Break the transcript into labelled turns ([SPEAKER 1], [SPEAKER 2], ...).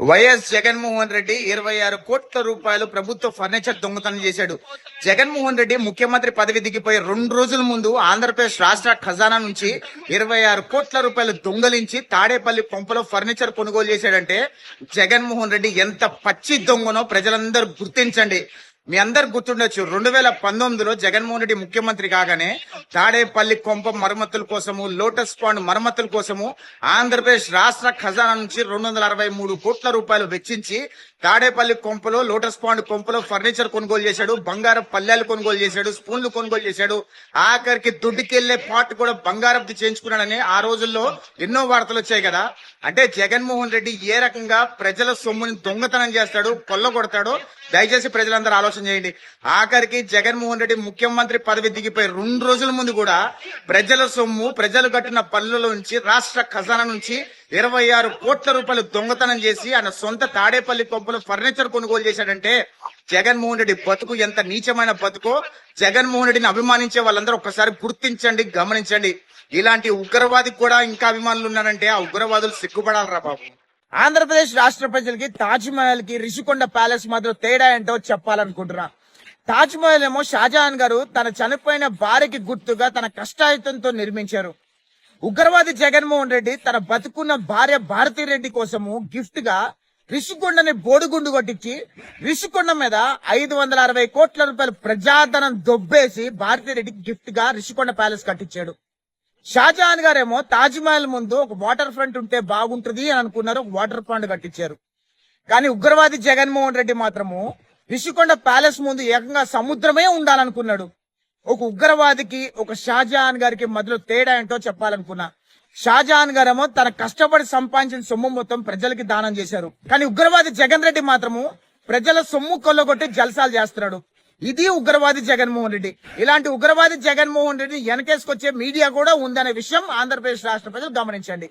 [SPEAKER 1] YS Jaganmohan Reddy ఇరవై ఆరు కోట్ల రూపాయలు ప్రభుత్వ ఫర్నిచర్ దొంగతనం చేశాడు. జగన్మోహన్ రెడ్డి ముఖ్యమంత్రి పదవి దిగిపోయి రెండు రోజుల ముందు ఆంధ్రప్రదేశ్ రాష్ట్ర ఖజానా నుంచి ఇరవై ఆరు కోట్ల రూపాయలు దొంగలించి తాడేపల్లి పంపులో ఫర్నిచర్ కొనుగోలు చేశాడంటే జగన్మోహన్ రెడ్డి ఎంత పచ్చి దొంగనో ప్రజలందరూ గుర్తించండి. మీ అందరు గుర్తుండొచ్చు రెండు వేల పంతొమ్మిదిలో జగన్మోహన్ రెడ్డి ముఖ్యమంత్రి కాగానే తాడేపల్లి కొంప మరమ్మతుల కోసము లోటస్ పాండ్ మరమ్మతుల కోసము ఆంధ్రప్రదేశ్ రాష్ట్ర ఖజానా నుంచి రెండు వందల అరవై మూడు కోట్ల రూపాయలు వెచ్చించి తాడేపల్లి కొంపలో లోటస్ పాండ్ కొంపలో ఫర్నిచర్ కొనుగోలు చేశాడు బంగారం పల్లెలు కొనుగోలు చేశాడు స్పూన్లు కొనుగోలు చేశాడు. ఆఖరికి దుడ్డుకెళ్ళే పార్ట్ కూడా బంగారం చేయించుకున్నాడని ఆ రోజుల్లో ఎన్నో వార్తలు వచ్చాయి కదా. అంటే జగన్మోహన్ రెడ్డి ఏ రకంగా ప్రజల సొమ్ముని దొంగతనం చేస్తాడు కొల్లగొడతాడో దయచేసి ప్రజలందరూ ఆలోచన చేయండి. ఆఖరికి జగన్మోహన్ రెడ్డి ముఖ్యమంత్రి పదవి దిగిపోయి రెండు రోజుల ముందు కూడా ప్రజల సొమ్ము ప్రజలు కట్టిన పనుల నుంచి రాష్ట్ర ఖజానా నుంచి ఇరవై ఆరు కోట్ల రూపాయలు దొంగతనం చేసి ఆయన సొంత తాడేపల్లి కొంపలు ఫర్నిచర్ కొనుగోలు చేశాడంటే జగన్మోహన్ రెడ్డి బతుకు ఎంత నీచమైన బతుకో. జగన్మోహన్ రెడ్డిని అభిమానించే వాళ్ళందరూ ఒక్కసారి గుర్తించండి గమనించండి. ఇలాంటి ఉగ్రవాది కూడా ఇంకా అభిమానులు ఉన్నారంటే ఆ ఉగ్రవాదులు సిగ్గుపడాలరా బాబు. ఆంధ్రప్రదేశ్ రాష్ట్ర ప్రజలకి తాజ్ మహల్కి రిషికొండ ప్యాలెస్ మాత్రం తేడా ఏంటో చెప్పాలనుకుంటున్నా. తాజ్ మహల్ ఏమో షాజహాన్ గారు తన చనిపోయిన భార్యకి గుర్తుగా తన కష్టాయుతంతో నిర్మించారు. ఉగ్రవాది జగన్మోహన్ రెడ్డి తన బతుకున్న భార్య భారతీ రెడ్డి కోసము గిఫ్ట్గా రిషికొండని బోడిగుండు కొట్టించి రిషికొండ మీద ఐదు వందల అరవై కోట్ల రూపాయలు ప్రజాధనం దొబ్బేసి భారతీ రెడ్డికి గిఫ్ట్గా రిషికొండ ప్యాలెస్ కట్టించాడు. షాజహాన్ గారేమో తాజ్ మహల్ ముందు ఒక వాటర్ ఫ్రంట్ ఉంటే బాగుంటుంది అని అనుకున్నారు. ఒక వాటర్ పాండ్ కట్టించారు. కానీ ఉగ్రవాది జగన్మోహన్ రెడ్డి మాత్రము రిషికొండ ప్యాలెస్ ముందు ఏకంగా సముద్రమే ఉండాలనుకున్నాడు. ఒక ఉగ్రవాదికి ఒక షాజహాన్ గారికి మధ్యలో తేడా ఏంటో చెప్పాలనుకున్నా. షాజహాన్ గారేమో తన కష్టపడి సంపాదించిన సొమ్ము మొత్తం ప్రజలకి దానం చేశారు. కానీ ఉగ్రవాది జగన్ రెడ్డి మాత్రము ప్రజల సొమ్ము కొల్లగొట్టి జల్సాలు చేస్తున్నాడు. ఇది ఉగ్రవాది జగన్మోహన్ రెడ్డి. ఇలాంటి ఉగ్రవాది జగన్మోహన్ రెడ్డి వెనకేసుకొచ్చే మీడియా కూడా ఉందనే విషయం ఆంధ్రప్రదేశ్ రాష్ట్ర ప్రజలు గమనించండి.